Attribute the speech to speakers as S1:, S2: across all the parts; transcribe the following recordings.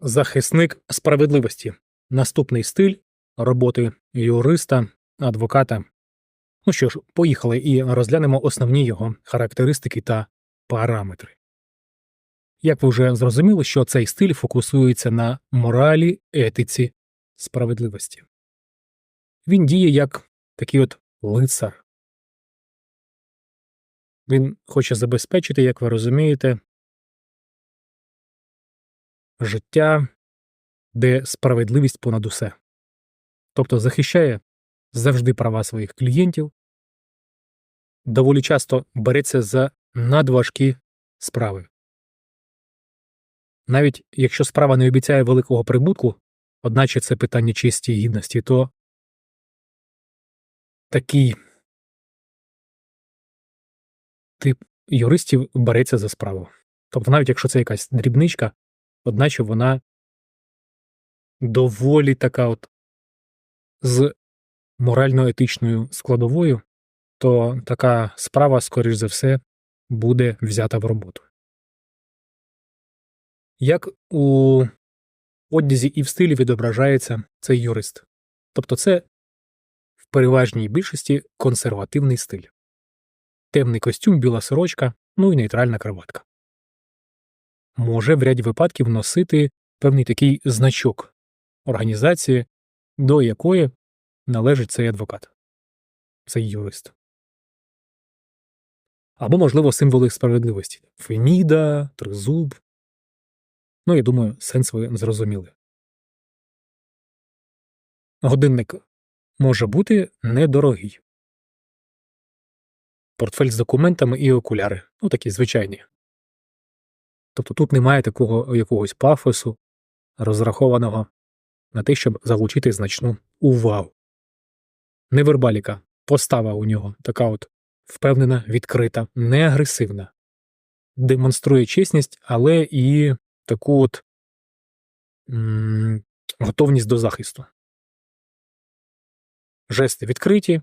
S1: Захисник справедливості. Наступний стиль роботи юриста, адвоката. Ну що ж, поїхали і розглянемо основні його характеристики та параметри. Як ви вже зрозуміли, що цей стиль фокусується на моралі, етиці, справедливості. Він діє як такий от лицар. Він хоче забезпечити, як ви розумієте, життя, де справедливість понад усе. Тобто захищає завжди права своїх клієнтів, доволі часто береться за надважкі справи. Навіть якщо справа не обіцяє великого прибутку, одначе це питання честі і гідності, то такий тип юристів береться за справу. Тобто, навіть якщо це якась дрібничка, одначе вона доволі така от з морально-етичною складовою, то така справа, скоріш за все, буде взята в роботу. Як у одязі і в стилі відображається цей юрист? Тобто це в переважній більшості консервативний стиль. Темний костюм, біла сорочка, ну і нейтральна краватка. Може в ряді випадків носити певний такий значок організації, до якої належить цей адвокат, цей юрист. Або, можливо, символи справедливості Феміда, Тризуб. Ну, я думаю, сенс ви зрозуміли. Годинник може бути недорогий. Портфель з документами і окуляри. Ну, такі звичайні. Тобто тут немає такого якогось пафосу, розрахованого на те, щоб залучити значну увагу. Невербаліка, постава у нього така от впевнена, відкрита, не агресивна, демонструє чесність, але і таку от м готовність до захисту. Жести відкриті,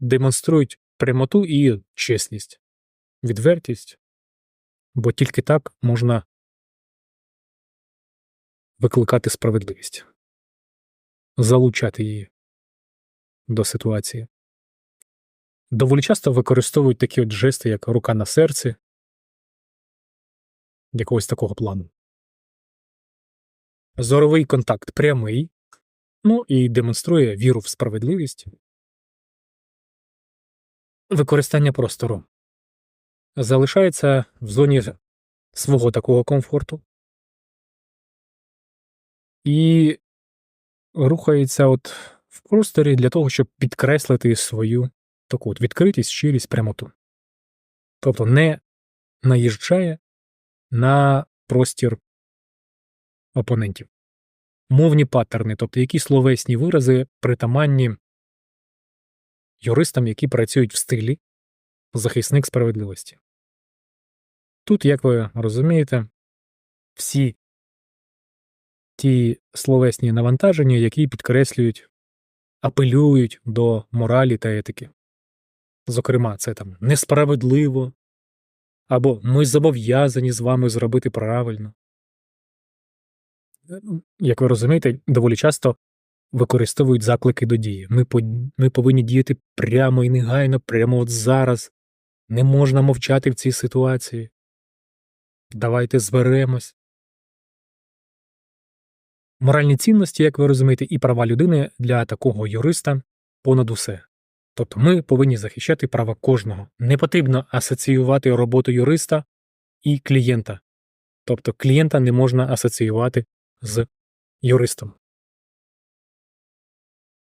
S1: демонструють прямоту і чесність, відвертість, бо тільки так можна викликати справедливість, залучати її до ситуації. Доволі часто використовують такі от жести, як рука на серці, якогось такого плану. Зоровий контакт прямий, ну і демонструє віру в справедливість, використання простору залишається в зоні свого такого комфорту і рухається от в просторі для того, щоб підкреслити свою таку от відкритість, щирість, прямоту. Тобто не наїжджає на простір опонентів. Мовні паттерни, тобто які словесні вирази притаманні юристам, які працюють в стилі захисник справедливості. Тут, як ви розумієте, всі ті словесні навантаження, які підкреслюють, апелюють до моралі та етики. Зокрема, це там несправедливо, або ми зобов'язані з вами зробити правильно. Як ви розумієте, доволі часто використовують заклики до дії. Ми по... ми повинні діяти прямо і негайно, прямо от зараз. Не можна мовчати в цій ситуації. Давайте зберемось. Моральні цінності, як ви розумієте, і права людини для такого юриста понад усе. Тобто ми повинні захищати права кожного. Не потрібно асоціювати роботу юриста і клієнта. Тобто клієнта не можна асоціювати з юристом.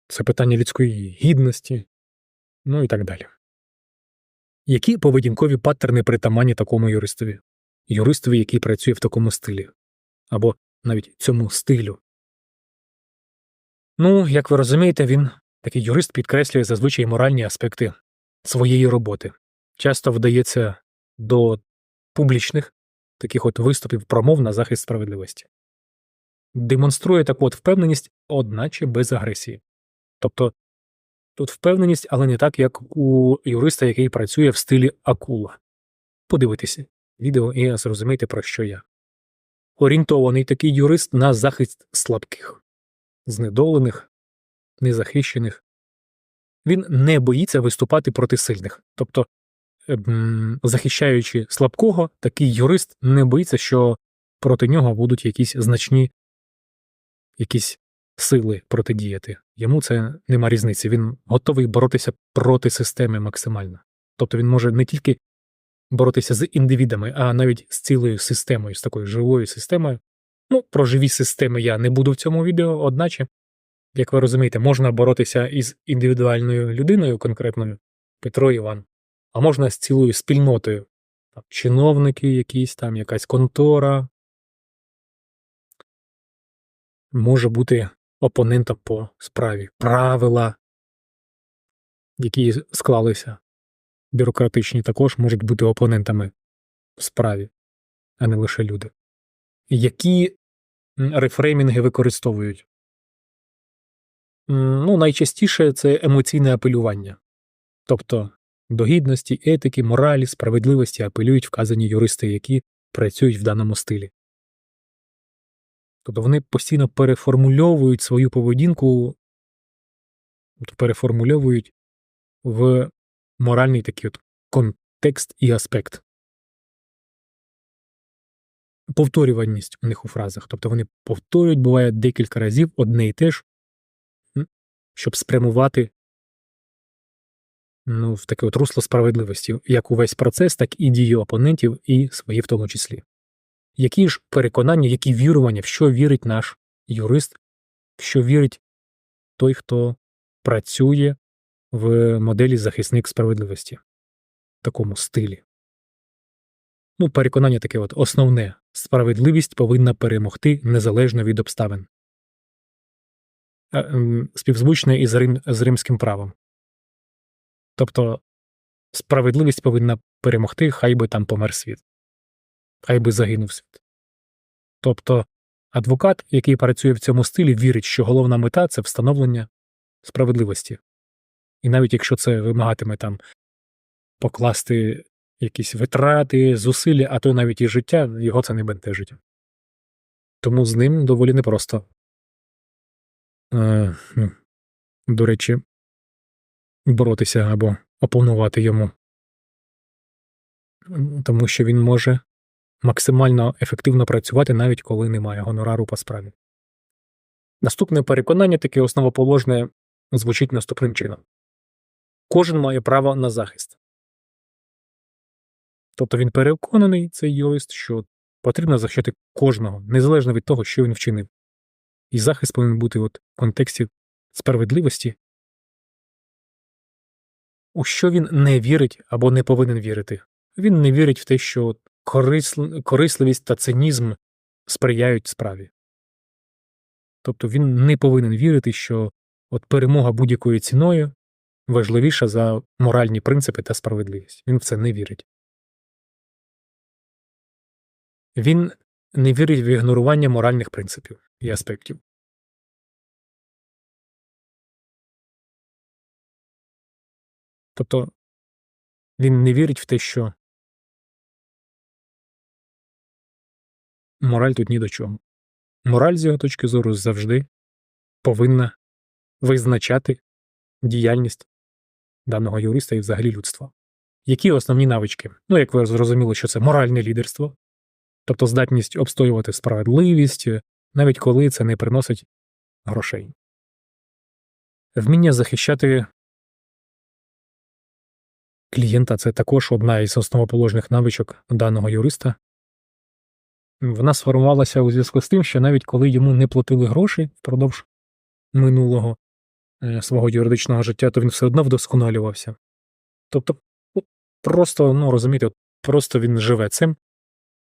S1: Це питання людської гідності, ну і так далі. Які поведінкові паттерни притаманні такому юристові? Юристові, який працює в такому стилі, або навіть цьому стилю. Ну, як ви розумієте, він такий юрист підкреслює зазвичай моральні аспекти своєї роботи. Часто вдається до публічних таких от виступів промов на захист справедливості, демонструє таку от впевненість, одначе без агресії. Тобто тут впевненість, але не так, як у юриста, який працює в стилі акула. Подивитися відео і зрозумійте, про що я. орієнтований такий юрист на захист слабких, знедолених, незахищених. Він не боїться виступати проти сильних. Тобто, ем, захищаючи слабкого, такий юрист не боїться, що проти нього будуть якісь значні якісь сили протидіяти. Йому це нема різниці. Він готовий боротися проти системи максимально. Тобто він може не тільки боротися з індивідами, а навіть з цілою системою, з такою живою системою. Ну, про живі системи я не буду в цьому відео, одначе, як ви розумієте, можна боротися із індивідуальною людиною конкретною, Петро Іван, а можна з цілою спільнотою. Там, чиновники якісь там, якась контора. Може бути опонентом по справі, правила, які склалися бюрократичні, також можуть бути опонентами в справі, а не лише люди. Які рефреймінги використовують? Ну, найчастіше це емоційне апелювання. Тобто до гідності, етики, моралі, справедливості апелюють вказані юристи, які працюють в даному стилі. Тобто вони постійно переформульовують свою поведінку, тобто переформульовують в моральний такий от контекст і аспект. Повторюваність у них у фразах. Тобто вони повторюють, буває декілька разів одне і те ж, щоб спрямувати ну, в таке от русло справедливості, як увесь процес, так і дії опонентів, і свої в тому числі. Які ж переконання, які вірування, в що вірить наш юрист, в що вірить той, хто працює в моделі захисник справедливості в такому стилі? Ну, переконання таке от основне справедливість повинна перемогти незалежно від обставин. Ем, співзвучне із, рим, з римським правом. Тобто справедливість повинна перемогти, хай би там помер світ хай би загинув світ. Тобто адвокат, який працює в цьому стилі, вірить, що головна мета це встановлення справедливості. І навіть якщо це вимагатиме там покласти якісь витрати, зусилля, а то навіть і життя, його це не бентежить. Тому з ним доволі непросто. Е, ну, До речі, боротися або опонувати йому. Тому що він може максимально ефективно працювати навіть коли немає гонорару по справі. Наступне переконання таке основоположне звучить наступним чином кожен має право на захист. Тобто він переконаний, цей юрист, що потрібно захищати кожного, незалежно від того, що він вчинив. І захист повинен бути от в контексті справедливості, у що він не вірить або не повинен вірити. Він не вірить в те, що корисливість та цинізм сприяють справі. Тобто він не повинен вірити, що от перемога будь-якою ціною важливіша за моральні принципи та справедливість. Він в це не вірить. Він не вірить в ігнорування моральних принципів і аспектів. Тобто він не вірить в те, що Мораль тут ні до чого. Мораль, з його точки зору, завжди повинна визначати діяльність даного юриста і взагалі людства. Які основні навички? Ну, як ви зрозуміли, що це моральне лідерство, тобто здатність обстоювати справедливість, навіть коли це не приносить грошей. Вміння захищати клієнта це також одна із основоположних навичок даного юриста, вона сформувалася у зв'язку з тим, що навіть коли йому не платили гроші впродовж минулого е, свого юридичного життя, то він все одно вдосконалювався. Тобто, просто, ну розумієте, просто він живе цим,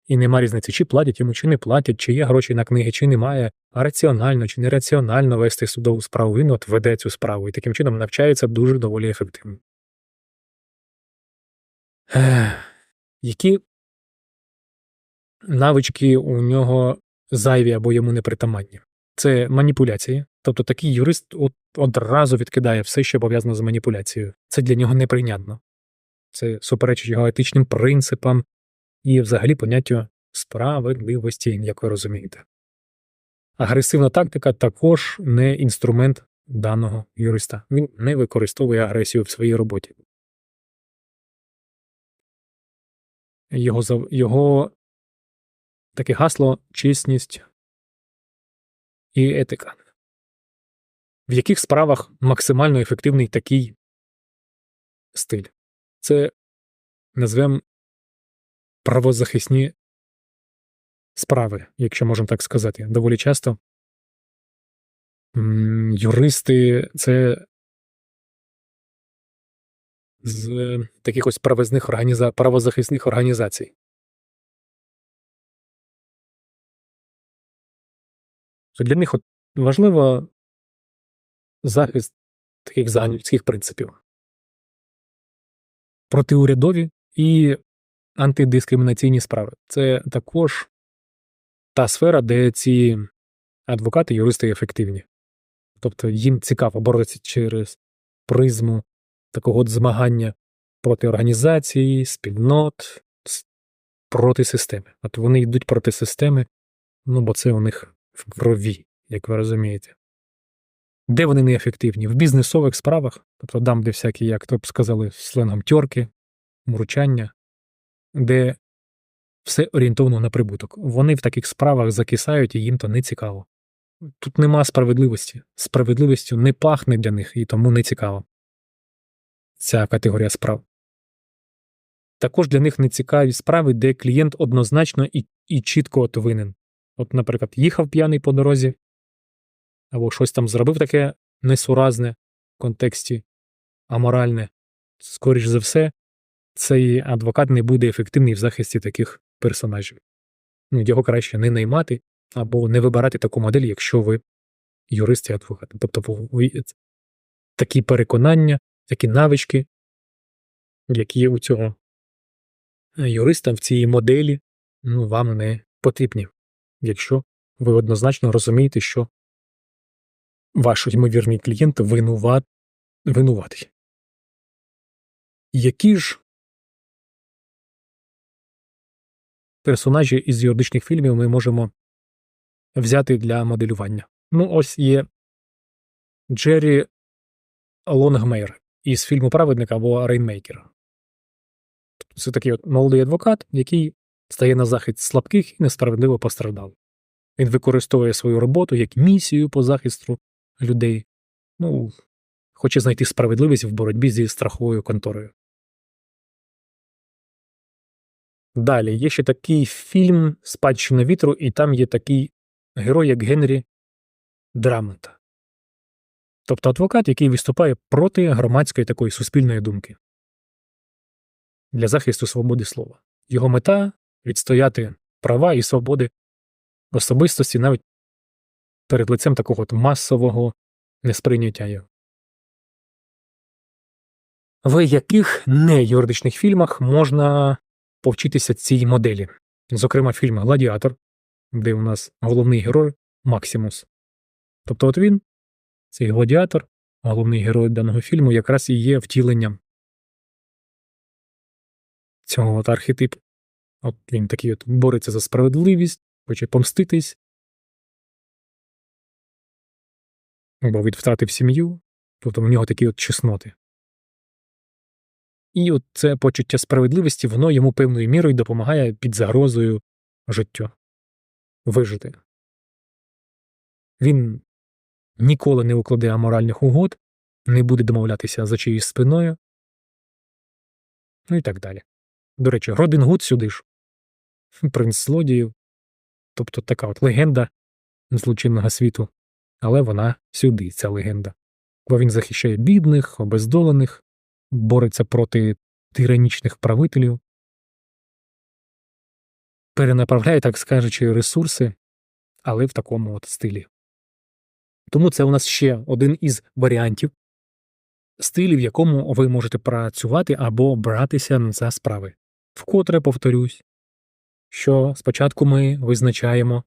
S1: і нема різниці, чи платять йому, чи не платять, чи є гроші на книги, чи немає, а раціонально чи нераціонально вести судову справу. Він от веде цю справу і таким чином навчається дуже доволі ефективно. Які навички у нього зайві або йому непритаманні. Це маніпуляції. Тобто такий юрист одразу відкидає все, що пов'язано з маніпуляцією. Це для нього неприйнятно. Це суперечить його етичним принципам і взагалі поняттю справедливості, як ви розумієте. Агресивна тактика також не інструмент даного юриста. Він не використовує агресію в своїй роботі. Його, його таке гасло чесність і етика. В яких справах максимально ефективний такий стиль? Це назвемо правозахисні справи, якщо можемо так сказати. Доволі часто юристи це з таких ось правозних організа... правозахисних організацій. Для них от важливо захист таких загальнолюдських принципів. Протиурядові і антидискримінаційні справи. Це також та сфера, де ці адвокати, юристи ефективні. Тобто їм цікаво боротися через призму такого от змагання проти організацій, спільнот, проти системи. От вони йдуть проти системи, ну бо це у них в крові, як ви розумієте. Де вони неефективні? В бізнесових справах, тобто там, де всякі, як то б сказали, сленгом тьорки, мурчання, де все орієнтовано на прибуток. Вони в таких справах закисають і їм то не цікаво. Тут нема справедливості. Справедливістю не пахне для них і тому не цікаво. Ця категорія справ. Також для них не цікаві справи, де клієнт однозначно і, і чітко от винен. От, наприклад, їхав п'яний по дорозі, або щось там зробив таке несуразне в контексті аморальне. Скоріш за все, цей адвокат не буде ефективний в захисті таких персонажів. Ну, його краще не наймати або не вибирати таку модель, якщо ви юрист і адвокат. Тобто ви- такі переконання, такі навички, які є у цього юриста в цій моделі, ну, вам не потрібні, якщо ви однозначно розумієте, що ваш ймовірний клієнт винуват, винуватий. Які ж персонажі із юридичних фільмів ми можемо взяти для моделювання? Ну, ось є Джері Лонгмейр із фільму Праведник або Рейнмейкер. Це такий от молодий адвокат, який стає на захист слабких і несправедливо постраждалих. Він використовує свою роботу як місію по захисту людей. Ну, хоче знайти справедливість в боротьбі зі страховою конторою. Далі є ще такий фільм Спадщина вітру, і там є такий герой, як Генрі Драмонта. Тобто адвокат, який виступає проти громадської такої суспільної думки для захисту свободи слова. Його мета відстояти права і свободи особистості навіть перед лицем такого от масового несприйняття його. В яких не юридичних фільмах можна повчитися цій моделі? Зокрема, фільм Гладіатор, де у нас головний герой Максимус. Тобто, от він, цей гладіатор, головний герой даного фільму, якраз і є втіленням цього от архетипу. От він такий от бореться за справедливість, хоче помститись, бо він втратив сім'ю, тобто в нього такі от чесноти. І от це почуття справедливості, воно йому певною мірою допомагає під загрозою життю вижити. Він ніколи не укладе аморальних угод, не буде домовлятися за чиюсь спиною, ну і так далі. До речі, Робін Гуд сюди ж, принц злодіїв, тобто така от легенда злочинного світу, але вона сюди, ця легенда. Бо він захищає бідних, обездолених, бореться проти тиранічних правителів, перенаправляє, так скажучи, ресурси, але в такому от стилі. Тому це у нас ще один із варіантів стилів, в якому ви можете працювати або братися за справи. Вкотре повторюсь, що спочатку ми визначаємо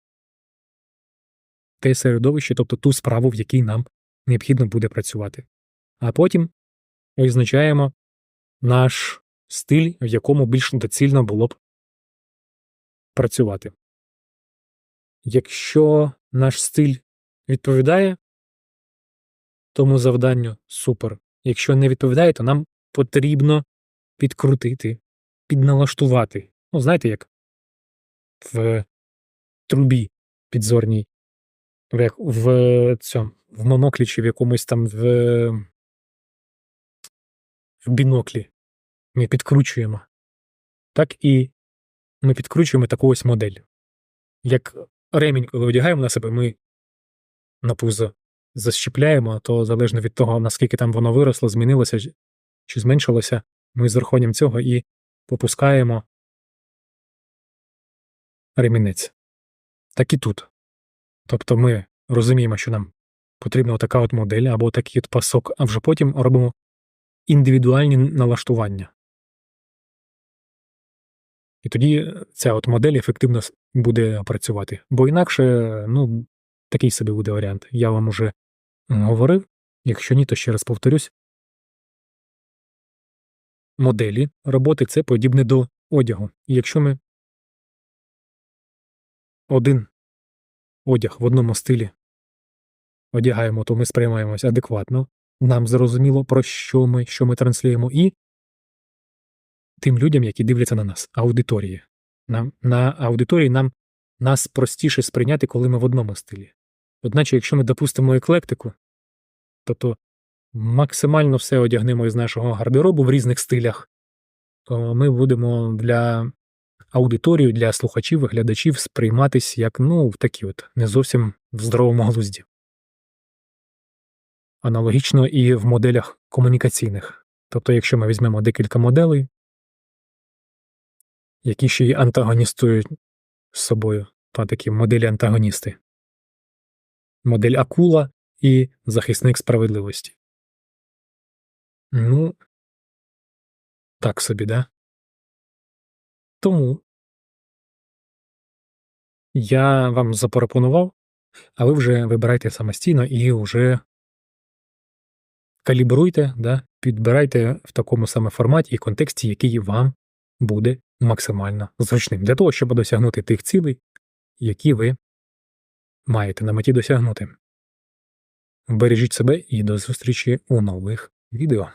S1: те середовище, тобто ту справу, в якій нам необхідно буде працювати, а потім визначаємо наш стиль, в якому більш доцільно було б працювати. Якщо наш стиль відповідає тому завданню, супер. Якщо не відповідає, то нам потрібно підкрутити, підналаштувати. Ну, знаєте, як в трубі підзорній, як в цьому, в моноклі чи в якомусь там в, в біноклі. Ми підкручуємо. Так і ми підкручуємо таку ось модель. Як ремінь, коли одягаємо на себе, ми на пузо защіпляємо, то залежно від того, наскільки там воно виросло, змінилося чи- зменшилося, ми з рахуванням цього і попускаємо ремінець. Так і тут. Тобто ми розуміємо, що нам потрібна така от модель або такий от пасок, а вже потім робимо індивідуальні налаштування. І тоді ця от модель ефективно буде працювати. Бо інакше, ну, такий собі буде варіант. Я вам уже говорив. Якщо ні, то ще раз повторюсь. Моделі роботи це подібне до одягу. Якщо ми один одяг в одному стилі одягаємо, то ми сприймаємось адекватно. Нам зрозуміло, про що ми, що ми транслюємо, і тим людям, які дивляться на нас, аудиторії. Нам, на аудиторії нам нас простіше сприйняти, коли ми в одному стилі. Одначе, якщо ми допустимо еклектику, тобто максимально все одягнемо із нашого гардеробу в різних стилях, то ми будемо для аудиторії, для слухачів і глядачів сприйматись як, ну, в такі от, не зовсім в здоровому глузді. Аналогічно і в моделях комунікаційних. Тобто, якщо ми візьмемо декілька моделей, які ще й антагоністують з собою, то такі моделі-антагоністи. Модель акула і захисник справедливості. Ну, так собі, да? Тому я вам запропонував, а ви вже вибирайте самостійно і вже калібруйте, да, підбирайте в такому саме форматі і контексті, який вам буде максимально зручним, для того, щоб досягнути тих цілей, які ви маєте на меті досягнути. Бережіть себе і до зустрічі у нових відео.